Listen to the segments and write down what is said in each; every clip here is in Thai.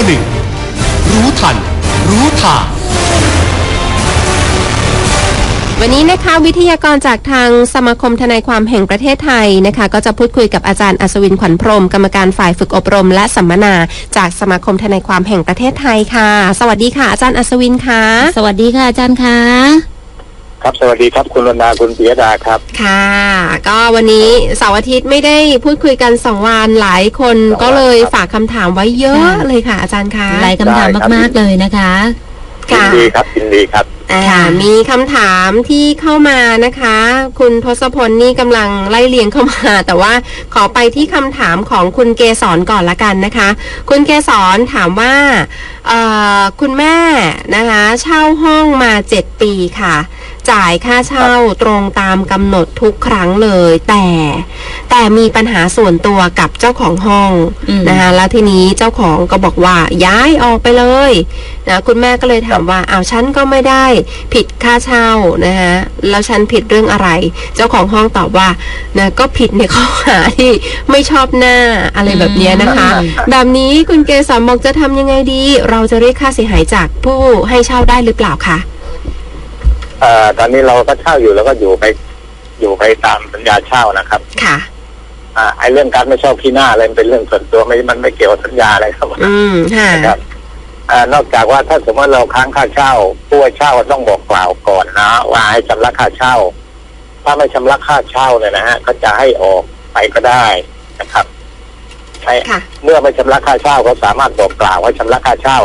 91 รู้ทัน รู้ทางวันนี้นะคะวิทยากรจากทางสมาคมทนายความแห่งประเทศไทยนะคะก็จะพูดคุยกับอาจารย์อัศวินขวัญพรหมกรรมการฝ่ายฝึกอบรม และสัมมนาจากสมาคมทนายความแห่งประเทศไทยค่ะ สวัสดีค่ะ อาจารย์อัศวินค่ะ สวัสดีค่ะอาจารย์คะ ครับสวัสดีครับคุณรนาคุณปิยดาครับ ค่ะ ก็วันนี้เสาร์อาทิตย์ไม่ได้พูดคุยกันสองวันหลายคนสองวันก็เลยครับฝากคำถามไว้เยอะเลยค่ะ อาจารย์คะหลายคำถามได้ครับมากๆเลยนะคะยินค่ะดีครับยินดีครับอ่าค่ะมีคำถามที่เข้ามานะคะ คุณทศพลนี่กำลังไล่เลียงเข้ามา แต่ว่าขอไปที่คำถามของคุณเกษรก่อนละกันนะคะ คุณเกษรถามว่าเอ่อคุณแม่นะคะ เช่าห้องมา7ปีค่ะ จ่ายค่าเช่าตรงตามกำหนดทุกครั้งเลย แต่แต่มีปัญหาส่วนตัวกับเจ้าของห้องอืมนะคะแล้วทีนี้เจ้าของก็บอกว่าย้ายออกไปเลยนะคุณแม่ก็เลยถามว่าอ้าวฉันก็ไม่ได้ผิดค่าเช่านะคะแล้วฉันผิดเรื่องอะไร เจ้าของห้องตอบว่านะก็ผิดในข้อหาที่ไม่ชอบหน้าอะไรแบบเนี้ยนะคะอืมแบบนี้คุณเกษรบอกจะทำยังไงดี เราจะเรียกค่าเสียหายจากผู้ให้เช่าได้หรือเปล่าคะ เอ่อตอนนี้เราก็เช่าอยู่แล้วก็อยู่ไป อยู่ไปตามสัญญาเช่านะครับ ค่ะ อ่าไอ้เรื่องการไม่ชอบขี้หน้าอะไรมันเป็นเรื่องส่วนตัวไม่มันไม่เกี่ยวกับสัญญาอะไรครับอืมค่ะนะครับอ่านอกจากว่าถ้าสมมติเราค้างค่าเช่าผู้ให้เช่าต้องบอกกล่าวก่อนนะว่าให้ชำระค่าเช่า ถ้าไม่ชำระค่าเช่าเนี่ยนะฮะก็จะให้ออกไปก็ได้นะครับใช่ค่ะ เมื่อไม่ชำระค่าเช่าเขาสามารถบอกกล่าวให้ชำระค่าเช่า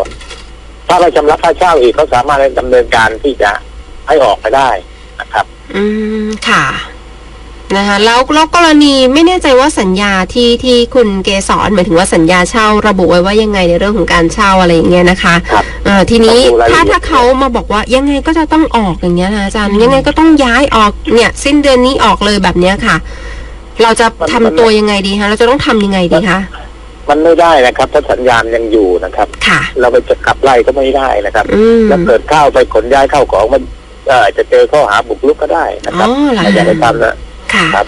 ถ้าไม่ชำระค่าเช่าอีกเขาสามารถดำเนินการที่จะ ให้ออกไปได้นะครับ อืมค่ะนะคะแล้วแล้วกรณีไม่แน่ใจว่าสัญญาที่ที่คุณเกสรหมายถึงว่าสัญญาเช่าระบุไว้ว่ายังไงในเรื่องของการเช่าอะไรอย่างเงี้ยนะคะครับเอ่อทีนี้ต้องดูรายละเอียด ถ้าถ้าเขามาบอกว่ายังไงก็จะต้องออกอย่างเงี้ยนะอาจารย์ยังไงก็ต้องย้ายออกเนี่ย สิ้นเดือนนี้ออกเลยแบบเนี้ยค่ะ เราจะทำตัวยังไงดีคะเราจะต้องทำยังไงดีคะมันไม่ได้นะครับ ถ้าสัญญาณยังอยู่นะครับ ค่ะ เราไปจะกลับไล่ก็ไม่ได้นะครับ อืมแล้วเกิดเข้าไปขนย้ายเข้าของมัน เอ่อจะเจอข้อหาบุกรุกก็ได้นะคอ๋รัอบเหรออย่าไปคะทำนะค่ะครับ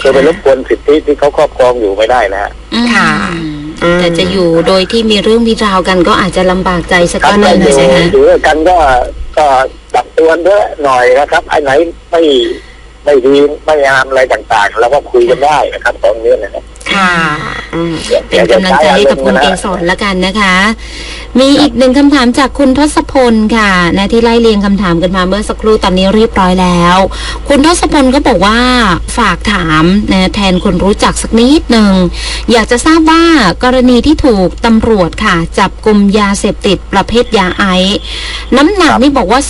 คือไปรบกวนสิทธิที่เขาครอบครองอยู่ไม่ได้นะฮะค่ะอืมแต่จะอยู่โดยที่มีเรื่องมีราวกันก็อาจจะลำบากใจสักครับหน่อยอนะยู่ใช่ไหมอยู่ด้วยกันก็ก็ดับตัวนด้วยหน่อยนะครับไอ้ไหนไม่ไม่ดีไม่งามอะไรต่างๆเราก็คุยกันได้นะครับตรงนี้นะครับ ค่ะอืมเป็นกำลังใจให้กับคุณเกศรละกันนะคะ มีอีกหนึ่งคำถามจากคุณทศพลค่ะนะที่ไล่เรียงคำถามกันมาเมื่อสักครู่ตอนนี้เรียบร้อยแล้ว คุณทศพลก็บอกว่าฝากถามนะแทนคนรู้จักสักนิดหนึ่งอยากจะทราบว่ากรณีที่ถูกตำรวจค่ะ จับกลุ่มยาเสพติดประเภทยาไอซ์น้ำหนักนี่บอกว่า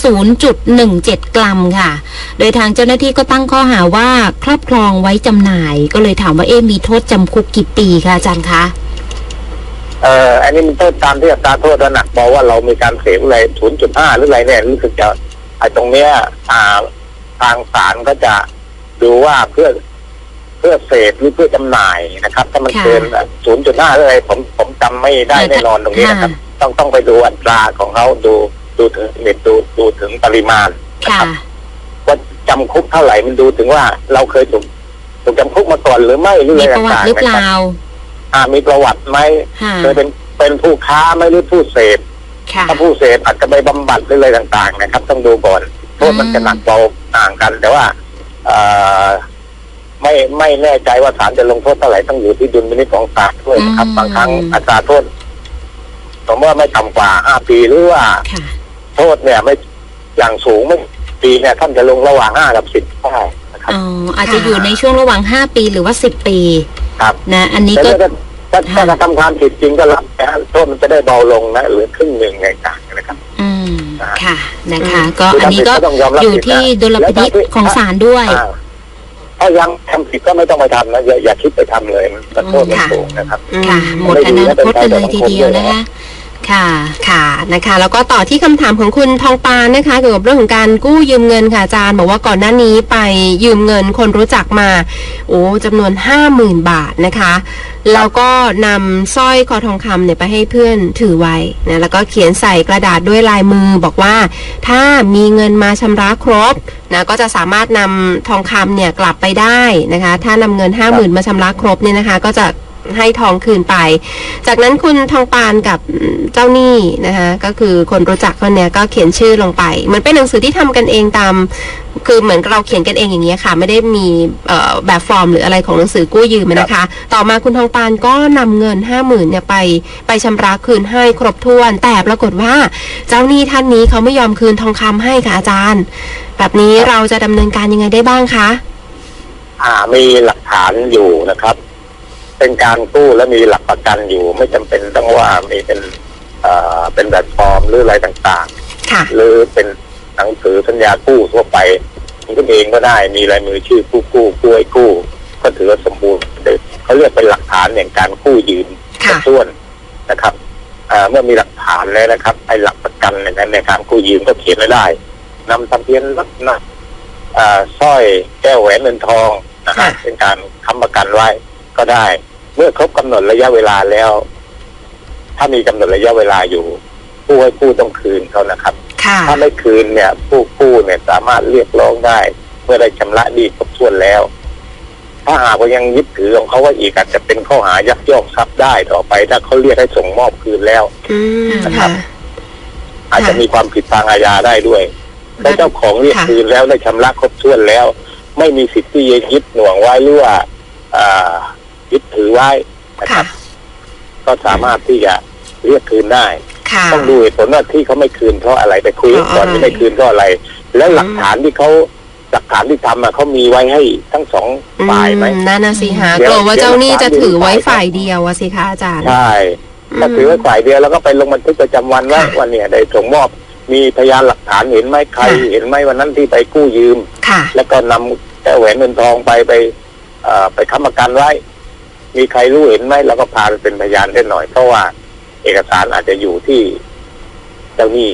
0.17 กรัมค่ะ โดยทางเจ้าหน้าที่ก็ตั้งข้อหาว่าครอบครองไว้จำหน่าย ก็เลยถามว่าเอ๊มีโทษจำคุกกี่ปีคะอาจารย์คะเอ่ออันนี้มันโทษตามที่อัตราโทษระหนักบอกว่าเรามีการเสพอะไร0.5หรืออะไรเนี่ยรู้สึกจะไอ้ตรงเนี้ยอ่าทางศาลก็จะดูว่าเพื่อเพื่อเสพหรือเพื่อจำหน่ายนะครับ ถ้ามันค่ะเกิน0.5หรืออะไรผมผมจำไม่ได้แน่นอนตรงนี้นะครับ ต้องต้องไปดูอัตราของเขาดูดูถึงเน็ตดูดูถึงปริมาณนะค่ะครับว่าจำคุกเท่าไหร่มันดูถึงว่าเราเคยถูก ถูกจำคุกมาก่อนหรือไม่หรือมีอะไรประวัติต่างหรือๆเปนะคล่ารับอ่ามีประวัติไหมค่ะ เคยเป็นเป็นผู้ค้าไหม่หรือผู้เสพ ค่ะ ถ้าผู้เสพอาจจะไปบำบัดหรืออะไรต่าง ๆ นะครับ ต้องดูก่อนโทษมันจะหนักเบาต่างกัน แต่ว่าเอ่อไม่ไม่แน่ใจว่าศาลจะลงโทษเท่าไหร่ต้องอยู่ที่ดุลพินิจของศาลด้วยนะครับ อืม บางครั้งอัตราโทษสมมติว่าไม่ต่ำกว่าห้าปีหรือว่าค่ะ โทษเนี่ย ไม่อย่างสูงไม่ปีเนี่ยท่านจะลงระหว่างห้ากับสิบได้นะ ครับอ๋ออาจจะอยู่ในช่วงระหว่าง5ปีหรือว่า10ปีครับนะ อันนี้แต่ก็ถ้าถ้าถ้าทำความผิดจริงก็รับนะโทษมันจะได้เบาลงนะเหรือครึ่งหนึ่งในต่างๆนะครับ อืมค่ะนะคะอืมก็อันนี้ก็คือทำผิดก็ต้องยอมรับอยู่ผิดนะที่ดุลพินิจแล้วถ้าผิดของศาลด้วยอ่าถ้ายังทำผิดก็ไม่ต้องไปทำนะอย่าอย่าคิดไปทำเลยมันโทษมันค่ะสูงนะครับอืมค่ะหมดอนาคตไปเลยทีเดียวนะคะ ค่ะค่ะนะคะ แล้วก็ต่อที่คำถามของคุณทองปานนะคะเกี่ยวกับเรื่องของการกู้ยืมเงินค่ะอาจารย์บอกว่าก่อนหน้านี้ไปยืมเงินคนรู้จักมา โอ้จำนวน 50,000 บาทนะคะแล้วก็นำสร้อยคอทองคำเนี่ยไปให้เพื่อนถือไว้นะแล้วก็เขียนใส่กระดาษด้วยลายมือบอกว่า ถ้ามีเงินมาชำระครบนะก็จะสามารถนำทองคำเนี่ยกลับไปได้นะคะ ถ้านำเงิน 50,000 มาชำระครบเนี่ยนะคะ ก็จะ ให้ทองคืนไป จากนั้นคุณทองปานกับเจ้าหนี้นะคะก็คือคนรู้จักคนเนี้ยก็เขียนชื่อลงไปเหมือนเป็นหนังสือที่ทำกันเองตาม คือเหมือนเราเขียนกันเองอย่างเงี้ยค่ะ ไม่ได้มีแบบฟอร์มหรืออะไรของหนังสือกู้ยืมนะคะ ต่อมาคุณทองปานก็นำเงินห้าหมื่นเนี่ยไปไปชำระคืนให้ครบถ้วน แต่ปรากฏว่าเจ้าหนี้ท่านนี้เขาไม่ยอมคืนทองคำให้ค่ะอาจารย์ แบบนี้เราจะดำเนินการยังไงได้บ้างคะอ่ามีหลักฐานอยู่นะครับ เป็นการกู้และมีหลักประกันอยู่ ไม่จำเป็นต้องว่ามีเป็นเอ่อเป็นแบบฟอร์มหรืออะไรต่างค่ะๆหรือเป็นหนังสือสัญญากู้ทั่วไปคุณเองก็ได้มีลายมือชื่อผู้กู้กู้ไอ้กู้ ก็ถือว่าสมบูรณ์เขาเรียกเป็นหลักฐานอย่างการกู้ยืมค่ะครบถ้วนนะครับเอ่อเมื่อมีหลักฐานแล้วนะครับไอ้หลักประกันในการในการกู้ยืมก็เขียนไว้ได้นำทะเบียนรถนะเอ่อสร้อยแก้วแหวนเงินทองนะครับค่ะเป็นการค้ำประกันไว้ก็ได้ เมื่อครบกำหนดระยะเวลาแล้ว ถ้ามีกำหนดระยะเวลาอยู่ ผู้ให้กู้ต้องคืนเขานะครับค่ะถ้าไม่คืนเนี่ย ผู้กู้เนี่ยสามารถเรียกร้องได้ เมื่อได้ชำระหนี้ครบถ้วนแล้ว ถ้าหากว่ายังยึดถือของเขาว่าอีกอาจจะเป็นข้อหายักยอกทรัพย์ได้ต่อไป ถ้าเขาเรียกให้ส่งมอบคืนแล้วอืมนะครับค่ะอาจจะมีความผิดทางอาญาได้ด้วยถ้าเจ้าของเรียกค่ะคืนแล้วได้ชำระครบถ้วนแล้ว ไม่มีสิทธิ์ที่จะยึดหน่วงไว้หรือว่าอ่ายึด ถือไว้นะคค่ะรับ ก็สามารถที่จะเรียกคืนได้ ค่ะต้องดูเหตุผลว่าที่เขาไม่คืนเพราะอะไรไปคุยกันก่อนเพราะอะไรที่ไม่คืนเพราะอะไร แล้วหลักอืมฐานที่เขาหลักฐานที่ทำอะเขามีไว้ให้ทั้งสองฝ่ายไหมอืนั่นนะสิฮะเดี๋กยวลัวว่าเจ้าหนี้จะถือไว้เดี๋ยวฝ่ายเดียวอะสิคะอาจารย์ ใช่ถ้าถือไว้ฝ่ายเดียวแล้วก็ไปลงบันทึกประจำวันไว้ค่ะว่าเนี่ยได้ส่งมอบ มีพยานหลักฐานเห็นไหมใครค่ะเห็นไหมวันนั้นที่ไปกู้ยืม ค่ะ แล้วก็นำแก้วแหวนเงินทองไปไปเอ่อไปค้ำประกันไว้ มีใครรู้เห็นไหมแล้วก็พาไปเป็นพยานได้หน่อย เพราะว่าเอกสารอาจจะอยู่ที่เจ้าหนี้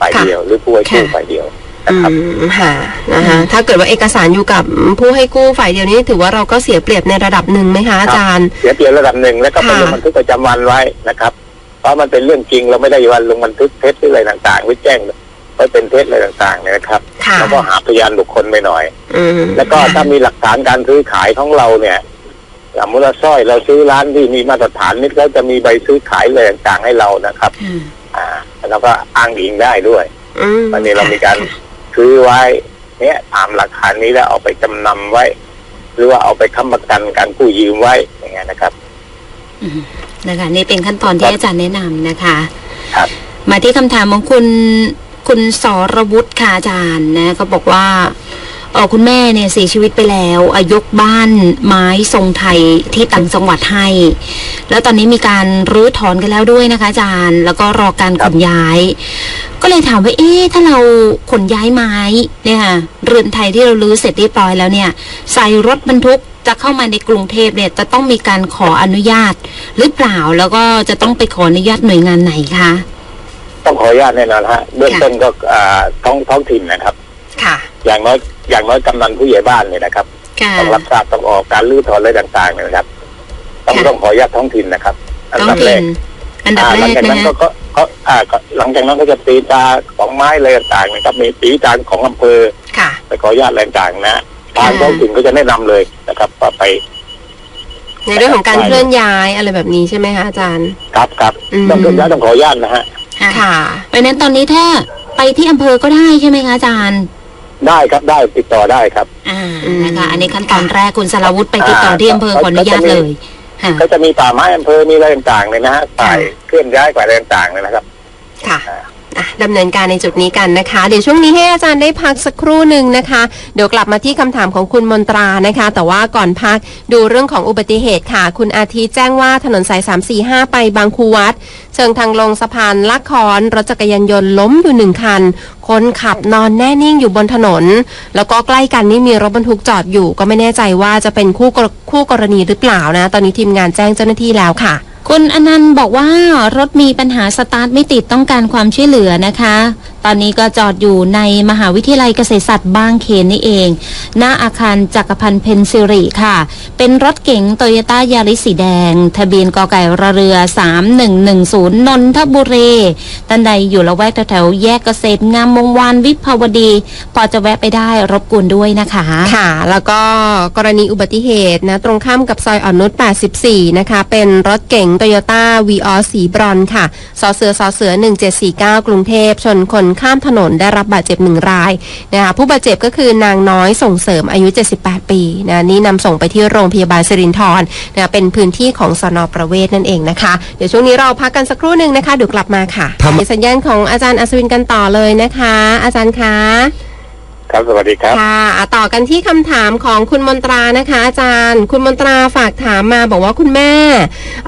ฝ่ายค่ะเดียว หรือผู้ให้กู้ค่ะฝ่ายเดียวอืนะครับมค่ะนะคะถ้าเกิดว่าเอกสารอยู่กับผู้ให้กู้ฝ่ายเดียวนี้ ถือว่าเราก็เสียเปรียบในระดับหนึ่งไหมคะอาจารย์ เสียเปรียบระดับหนึ่งแล้วก็ไปค่ะลงบันทึกประจำวันไว้นะครับ เพราะมันเป็นเรื่องจริงเราไม่ได้วันลงบันทึกเท็จหรืออะไรต่างๆหรือแจ้งไว้เป็นเท็จอะไรต่างๆเนี่ยนะครับค่ะแล้วก็หาพยานบุคคลไปหน่อยอืมแล้วก็ถ้ามีหลักฐานการซื้อขายของเราเนี่ย สมมติว่าสร้อยเราซื้อร้านที่มีมาตรฐานนิดแล้วจะมีใบซื้อขายอะไรต่างๆให้เรานะครับ อ่าแล้วก็อ้างอิงได้ด้วยอืมวันนี้เรามีการซื้อไว้ เนี่ยตามหลักฐานนี้แล้วเอาไปจำนำไว้ หรือว่าเอาไปค้ำประกันการกู้ยืมไว้อย่างเงี้ยนะครับอืมนะคะนี่เป็นขั้นตอนที่อาจารย์แนะนำนะคะ ครับ มาที่คำถามของคุณคุณสรวุฒิค่ะอาจารย์นะเขาบอกว่าเออคุณแม่เนี่ยเสียชีวิตไปแล้วอายกบ้านไม้ทรงไทยที่ต่างจังหวัดให้ แล้วตอนนี้มีการรื้อถอนกันแล้วด้วยนะคะอาจารย์ แล้วก็รอการขนย้าย ก็เลยถามว่าเอ๊ะถ้าเราขนย้ายไม้เนี่ยค่ะเรือนไทยที่เรารื้อเสร็จเรียบร้อยแล้วเนี่ย ใส่รถบรรทุกจะเข้ามาในกรุงเทพเนี่ยจะต้องมีการขออนุญาตหรือเปล่าแล้วก็จะต้องไปขออนุญาตหน่วยงานไหนคะต้องขออนุญาตแน่นอนฮะเบื้องค่ะต้นก็อ่าท้องท้องถิ่นนะครับ ค่ะ อย่างน้อย อย่างน้อยกำนันผู้ใหญ่บ้านเนี่ยนะครับค่ะต้องรับทราบต้องออกการรื้อถอนอะไรต่างๆเนี่ยนะครับ ต้องค่ะต้องขออนุญาตท้องถิ่นนะครับ อันท้องดับแรถิ่กนอันดับอ่าแรหลังกจากนะนั้นฮะก็ก็ก็อ่าก็หลังจากนั้นก็จะตีตาของไม้อะไรต่างๆนะครับมีตีตาของอำเภอ ค่ะ ไปขออนุญาตอะไรต่างๆนะทางท้องถิ่นก็จะแนะนำเลยนะครับว่าไปในเรื่องของการเคลื่อนย้ายอะไรแบบนี้ใช่ไหมคะอาจารย์ ครับครับอืม ต้องเคลื่อนย้ายต้องขออนุญาตนะฮะค่ะค่ะเพราะฉะนั้นตอนนี้ถ้าไปที่อำเภอก็ได้ใช่ไหมคะอาจารย์ ได้ครับได้ติดต่อได้ครับอ่าอืมนะคะ อันนี้ขั้นตอนแรกคุณสารวุฒิไปติดต่อที่อำเภอขออนุญาตเลยค่ะก็จะมีป่าไม้อำเภอมีอะไรต่างๆเลยนะฮะฝ่ายเคลื่อนย้ายฝ่ายอะไรต่างๆเลยนะครับ ค่ะ อะดำเนินการในจุดนี้กันนะคะ เดี๋ยวช่วงนี้ให้อาจารย์ได้พักสักครู่หนึ่งนะคะ เดี๋ยวกลับมาที่คำถามของคุณมนตรานะคะ แต่ว่าก่อนพักดูเรื่องของอุบัติเหตุค่ะ คุณอาทิตย์แจ้งว่าถนนสาย 345 ไปบางคูวัด เชิงทางลงสะพานลักคอนรถจักรยานยนต์ล้มอยู่หนึ่งคัน คนขับนอนแน่นิ่งอยู่บนถนน แล้วก็ใกล้กันนี่มีรถบรรทุกจอดอยู่ ก็ไม่แน่ใจว่าจะเป็นคู่คู่กรณีหรือเปล่านะ ตอนนี้ทีมงานแจ้งเจ้าหน้าที่แล้วค่ะ คุณอนันต์บอกว่ารถมีปัญหาสตาร์ทไม่ติดต้องการความช่วยเหลือนะคะ ตอนนี้ก็จอดอยู่ในมหาวิทยาลัยเกษตรศาสตร์บางเขนนี่เอง หน้าอาคารจักรพันธ์เพนซิริค่ะ เป็นรถเก๋งโตโยต้ายาริสสีแดง ทะเบียนกอไก่รอเรือ 3110 นนทบุรีท่านใดอยู่ละแวกแถวแยกเกษตรงามวงวานวิภาวดี พอจะแวะไปได้รบกวนด้วยนะคะ ค่ะ แล้วก็กรณีอุบัติเหตุนะ ตรงข้ามกับซอยอ่อนนุช84 นะคะ เป็นรถเก๋งโตโยต้าวีออสีบรอนค่ะสอเสือสอเสือ 1749 กรุงเทพชนคนข้ามถนนได้รับบาดเจ็บหนึ่งรายนะคะผู้บาดเจ็บก็คือนางน้อยส่งเสริมอายุ 78 ปีนะนี่นำส่งไปที่โรงพยาบาลสิรินธรนะเป็นพื้นที่ของสนประเวศนั่นเองนะคะ เดี๋ยวช่วงนี้เราพักกันสักครู่หนึ่งนะคะเดี๋ยวกลับมาค่ะทำในสัญญาณของอาจารย์อัศวินกันต่อเลยนะคะ อาจารย์คะ ครับสวัสดีครับค่ะต่อกันที่คำถามของคุณมนตรานะคะ อาจารย์ คุณมนตราฝากถามมาบอกว่าคุณแม่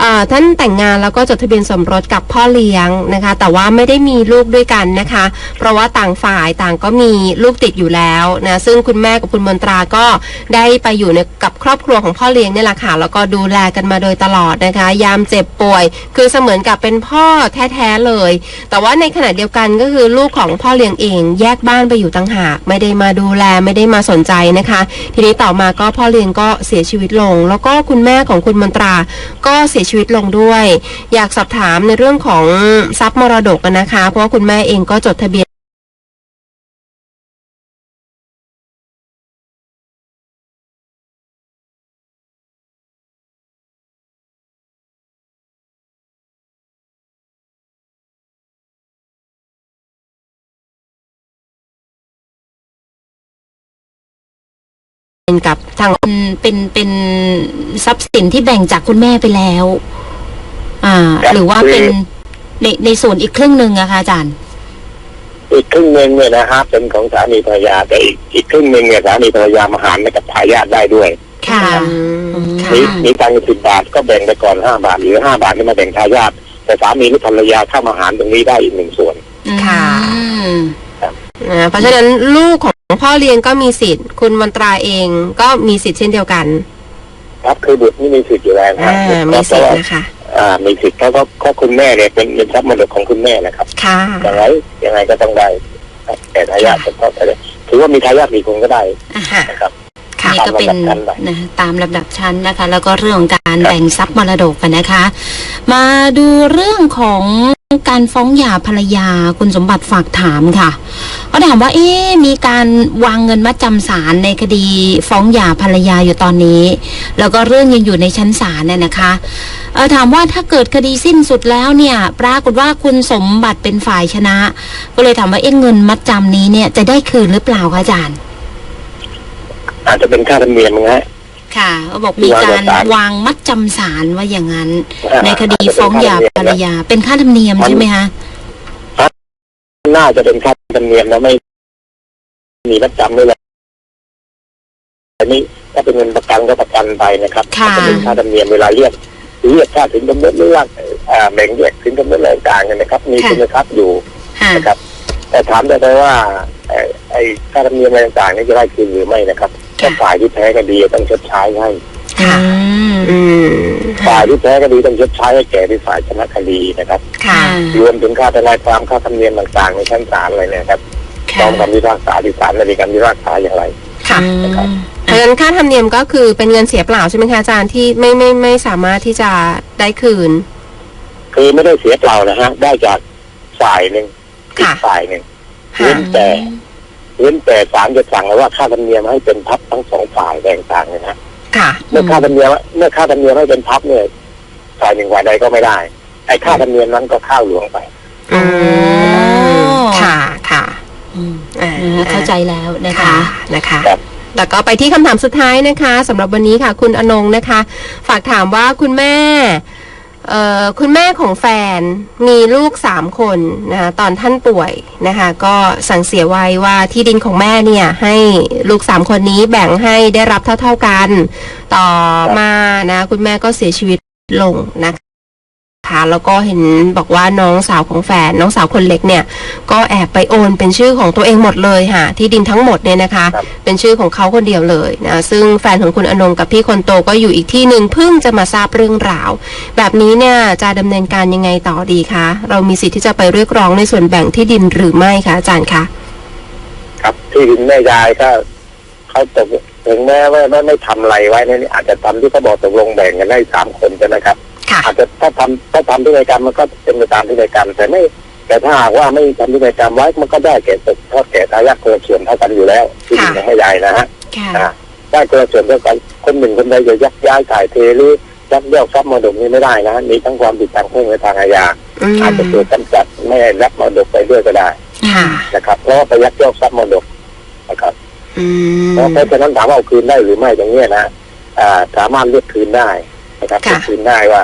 เอ่อท่านแต่งงานแล้วก็จดทะเบียนสมรสกับพ่อเลี้ยงนะคะ แต่ว่าไม่ได้มีลูกด้วยกันนะคะ เพราะว่าต่างฝ่ายต่างก็มีลูกติดอยู่แล้วนะซึ่งคุณแม่กับคุณมนตราก็ได้ไปอยู่กับครอบครัวของพ่อเลี้ยงนี่แหละค่ะแล้วก็ดูแลกันมาโดยตลอดนะคะ ยามเจ็บป่วย คือเสมือนกับเป็นพ่อแท้ๆเลย แต่ว่าในขณะเดียวกันก็คือลูกของพ่อเลี้ยงเอง แยกบ้านไปอยู่ต่างหากไม่ได้มาดูแลไม่ได้มาสนใจนะคะ ทีนี้ต่อมาก็พ่อเลี้ยงก็เสียชีวิตลง แล้วก็คุณแม่ของคุณมนตราก็เสียชีวิตลงด้วย อยากสอบถามในเรื่องของทรัพย์มรดกนะคะ เพราะว่าคุณแม่เองก็จดทะเบียน กับทางเป็นเป็นเป็นทรัพย์สินที่แบ่งจากคุณแม่ไปแล้ว อ่าครับหรือว่าคือเป็นในในส่วนอีกครึ่งหนึ่งอะคะอาจารย์ อีกครึ่งหนึ่งเนี่ยนะฮะเป็นของสามีภรรยาแต่อีกอีกครึ่งหนึ่งเนี่ยสามีภรรยามาหารให้กับทายาทได้ด้วยค่ะอืมค่ะค่ะมีมีตังค์สิบบาทก็แบ่งไปก่อนห้าบาทหรือห้าบาทก็มาแบ่งทายาทแต่สามีหรือภรรยาเข้ามาหารตรงนี้ได้อีกหนึ่งส่วน ค่ะอืมนะเพราะฉะนั้นลูกของ พ่อเลี้ยงก็มีสิทธิ์ คุณมนตราเองก็มีสิทธิ์เช่นเดียวกัน ครับคือบุตรนี่มีสิทธิ์อยู่แล้วนะอ่าฮะมีเพสิทราะธิ์ว่านะคะ อ่า มีสิทธิ์เขาก็ก็คุณแม่เนี่ยเป็นเป็นทรัพย์มรดกของคุณแม่นะครับค่ะยังไงยังไงก็ต้องได้ครับแต่ทายาทเฉพาะแต่ถือว่ามีทายาทกี่คนก็ได้ค่ะนะครับ ค่ะนี่ก็เป็นตามลำดับชั้นไปนะตามลำดับชั้นนะคะ แล้วก็เรื่องของการครับแบ่งทรัพย์มรดกกันนะคะ มาดูเรื่องของ การฟ้องหย่าภรรยาคุณสมบัติฝากถามค่ะเขาถามว่า เอ๊มีการวางเงินมัดจำศาลในคดีฟ้องหย่าภรรยาอยู่ตอนนี้ แล้วก็เรื่องยังอยู่ในชั้นศาลเนี่ยนะคะเออถามว่าถ้าเกิดคดีสิ้นสุดแล้วเนี่ย ปรากฏว่าคุณสมบัติเป็นฝ่ายชนะ ก็เลยถามว่าเอ๊เงินมัดจำนี้เนี่ยจะได้คืนหรือเปล่าคะอาจารย์ อาจจะเป็นค่าธรรมเนียมนะฮะ ค่ะเขาบอกมีการวางมัดจำศาลว่าอย่างนั้นอ่าในคดีฟ้องหย่าภรรยา เป็นค่าธรรมเนียมใช่ไหมคะน่าจะเป็นค่าธรรมเนียมนะไม่ มีมัดจำด้วยแหละอันนี้ถ้าเป็นเงินประกันก็ประกันไปนะครับค่ะจะเป็นค่าธรรมเนียมเวลาเรียกเรียกค่าถึงกำหนดหรือว่าอ่าแบ่งแยกถึงกำหนดอะไรต่างกันนะครับ มีคุณทรัพย์อยู่ค่ะนะครับ แต่ถามได้ไหมว่าไอ้ไอ้ค่าธรรมเนียมอะไรต่างๆนี่จะได้คืนหรือไม่นะครับ ถ้าฝ่ายที่แพ้คดีต้องชดใช้ให้ค่ะอืมอืมฝ่ายที่แพ้คดีต้องชดใช้ให้แก่ที่ฝ่ายชนะคดีนะครับค่ะรวมถึงค่าทนายความค่าธรรมเนียมต่างๆในชั้นศาลอะไรเนี่ยครับค่ะต้องคำพิพากษาที่ศาลในการพิพากษาอย่างไรค่ะอืมเพราะฉะนั้นค่าธรรมเนียมก็คือเป็นเงินเสียเปล่าใช่ไหมคะอาจารย์ที่ไม่ไม่ไม่สามารถที่จะได้คืน คือไม่ได้เสียเปล่านะฮะได้จากฝ่ายหนึ่งอีกค่ะฝ่ายหนึ่งค่ะเว้นแต่ เว้นแต่ศาลจะสั่งแล้วว่าค่าธรรมเนียมให้เป็นพับทั้งสองฝ่ายแบ่งต่างกันนะค่ะเมื่อค่าธรรมเนียมเมื่อค่าธรรมเนียมให้เป็นพับเนี่ยฝ่ายหนึ่งฝ่ายใดก็ไม่ได้ไอ้ค่าธรรมเนียมนั้นก็เข้าหลวงไปอืมค่ะค่ะอืมอ่านะคะเข้าใจแล้วนะคะค่ะนะคะครับแล้วก็ไปที่คำถามสุดท้ายนะคะสำหรับวันนี้ค่ะ คุณอนงนะคะ ฝากถามว่าคุณแม่เอ่อ คุณแม่ของแฟนมีลูกสามคนนะคะตอนท่านป่วยนะคะก็สั่งเสียไว้ว่าที่ดินของแม่เนี่ยให้ลูกสามคนนี้แบ่งให้ได้รับเท่า ๆกัน ต่อมานะคุณแม่ก็เสียชีวิตลงนะคะ ค่ะแล้วก็เห็นบอกว่าน้องสาวของแฟนน้องสาวคนเล็กเนี่ย ก็แอบไปโอนเป็นชื่อของตัวเองหมดเลยค่ะที่ดินทั้งหมดเนี่ยนะคะ ครับ เป็นชื่อของเขาคนเดียวเลยนะซึ่งแฟนของคุณอนงกับพี่คนโตก็อยู่อีกที่หนึ่งเพิ่งจะมาทราบเรื่องราว แบบนี้เนี่ยจะดำเนินการยังไงต่อดีคะเรามีสิทธิ์ที่จะไปเรียกร้องในส่วนแบ่งที่ดินหรือไม่คะอาจารย์คะครับที่ดินแม่ยายก็เขาตกถึงแม้ว่าไม่ไม่ทำอะไรไว้เนยอาจจะทำที่เขาบอกตกลงแบ่งกันได้สามคนใช่ไหมครับ ค่ะอาจจะถ้าทำถ้าทำพินัยกรรมมันก็เป็นไปตามพินัยกรรม แต่ไม่แต่ถ้าหากว่าไม่ทำพินัยกรรมไว้มันก็ได้แก่ตกทอดแก่ทายาทคนละส่วนเท่ากันอยู่แล้วที่ดินของแม่ยายนะฮะค่ะอ่าได้คนละส่วนเท่ากันคนหนึ่งคนใดจะยักย้ายถ่ายเทหรือยักยอกทรัพย์มรดกนี้ไม่ได้นะมีทั้งความผิดทางแพ่งและทางอาญาอืมอาจจะเกิดจำกัดไม่ให้รับมรดกไปด้วยก็ได้ค่ะนะครับเพราะว่าไปยักยอกทรัพย์มรดกนะครับอืมเพราะเพราะฉะนั้นถามว่าเอาคืนได้หรือไม่ตรงเนี้ยนะอ่าสามารถเรียกคืนได้ นะครับค่ะเรียกคืนได้ว่า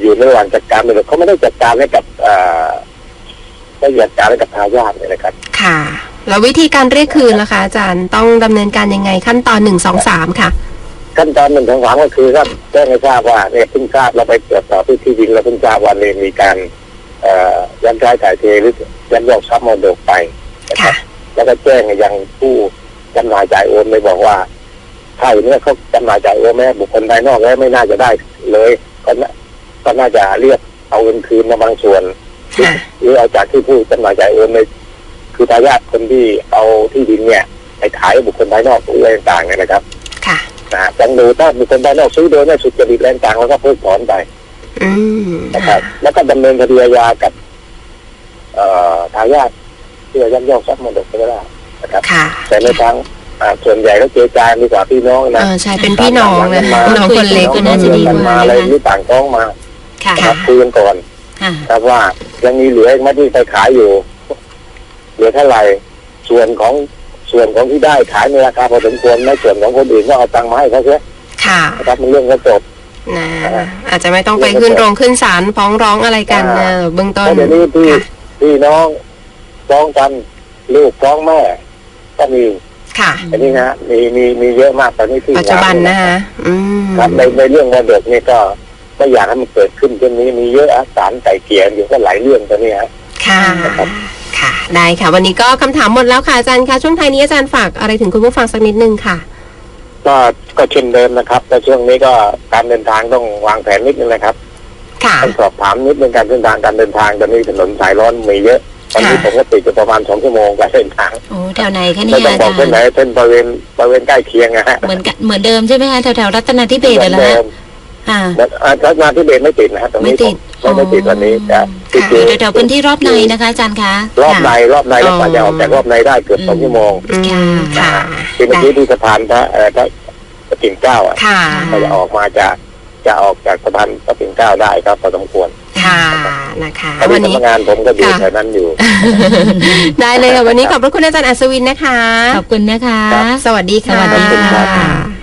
อยู่ในระหว่างจัดการไปเลยเขาไม่ได้จัดการให้กับอ่าไม่ได้จัดการให้กับทายาทเลยนะครับ ค่ะ แล้ววิธีการเรียกคืนล่ะคะ อาจารย์ต้องดำเนินการยังไงขั้นตอนหนึ่งสองสามค่ะ ขั้นตอนหนึ่งของสามก็คือครับแจ้งให้ทราบว่าเนี่ยเพิ่งทราบเราไปตรวจสอบที่ที่ดินเราเพิ่งทราบว่าเนี่ยมีการเอ่อยักย้ายถ่ายเทหรือยักยอกทรัพย์มรดกไปนะครับค่ะแล้วก็แจ้งยังผู้จำหน่ายจ่ายโอนเลยบอกว่า ถ้าอย่างนี้เขาจำหน่ายจ่ายโอนแม่บุคคลภายนอกแล้วไม่น่าจะได้เลยก็น่าก็น่าจะเรียกเอาเงินคืนมาบางส่วนค่ะหรือเอาจากที่ผู้จำหน่ายจ่ายโอนในคือทายาทคนที่เอาที่ดินเนี่ยไปขายให้บุคคลภายนอกหรืออะไรต่างๆเนี่ยนะครับ ค่ะนะฮะต้องดูถ้าบุคคลภายนอกซื้อโดยไม่สุจริตแรงต่างแล้วก็เพิกถอนไปอืมนะครับแล้วก็ดำเนินคดีอาญากับ เอ่อทายาทที่ยักยอกทรัพย์มรดกไปก็ได้นะครับค่ะแต่ในทางอ่า ส่วนใหญ่ก็เจรจาดีกว่าพี่น้องเอนะอใช่เป็นพี่น้องนะต่างๆน้องคนเล็กก็น่าจะดีกว่าน้องมาอะไรนี่ต่างท้องมาค่ะนะครับคุยกันก่อนค่ะครับว่ายังมีเหลืออีกไหมที่ไปขายอยู่ เหลือเท่าไหร่ส่วนของส่วนของที่ได้ขายในราคาพอสมควรในส่วนของคนอื่นก็เอาตังค์มาให้เขาเสียค่ะนะครับมันเรื่องก็จบนะอาจจะไม่ต้องไปขึ้นโรงขึ้นศาลฟ้องร้องอะไรกันอ่าเออเบื้องเพต้นราะเดี๋ยวนี้พี่ค่ะพี่น้องฟ้องกันลูกฟ้องแม่ก็มี ค่ะอันนี้นะมีมีมีเยอะมากตอนนี้ที่ปัจจุบันนะคะอืมครับในในเรื่องมรดกนี่ก็ไม่อยากให้มันเกิดขึ้นเช่นนี้มีเยอะอะศาลไก่เกลี่ยอยู่ก็หลายเรื่องตอนนี้ฮะค่ะครับค่ะได้ค่ะ วันนี้ก็คำถามหมดแล้วค่ะอาจารย์คะช่วงท้ายนี้อาจารย์ฝากอะไรถึงคุณผู้ฟังสักนิดนึงค่ะ ก็ก็เช่นเดิมนะครับแต่ช่วงนี้ก็การเดินทางต้องวางแผนนิดนึงนะครับค่ะต้องสอบถามนิดนึงการเดินทางการเดินทางตอนนี้ถนนสายร้อนมีเยอะ ตอนนี้ค่ะผมก็ติดอยู่ประมาณสองชั่วโมงการเดินทางโอ้แถวไหนคะเนี่ไม่ยต้องอาบอจากรเส้นไหนย์เส้นบริเวณบริเวณใกล้เคียงนะฮะเหมือนกันเหมือนเดิมใช่ไหมคะแถวแถวๆรัตนาธิเบศรเหรอเดิฮะมค่ะแต่อ่าทัศนาที่เบนไม่ติดนะฮะตรงนี้ไม่ติดผมไม่ไม่ติดวันนี้แต่ที่ค่ะเจออยู่แถวๆพื้นที่รอบในนะคะอาจารย์คะรอบในค่ะรอบในแล้วกว่าจะออกจากรอบในได้เกือบอืมสองชั่วโมงอืมค่ะที่เมื่อกี้ที่สะพานพระเอ่อพระพระปิ่นเกล้าอะค่ะก็จะออกมาจะ จะออกจากสะพานพระปิ่นเกล้าได้ครับพอสมควรค่ะนะคะตอนวันนี้นี้สำนักงานผมก็อยู่ค่ะแถวนั้นอยู่ ได้เลยค่ะวันนี้ขอบพระคุณอาจารย์อัศวินนะคะ ขอบคุณนะคะครับสวัสดีค่ะสวัสดีค่ะค่ะ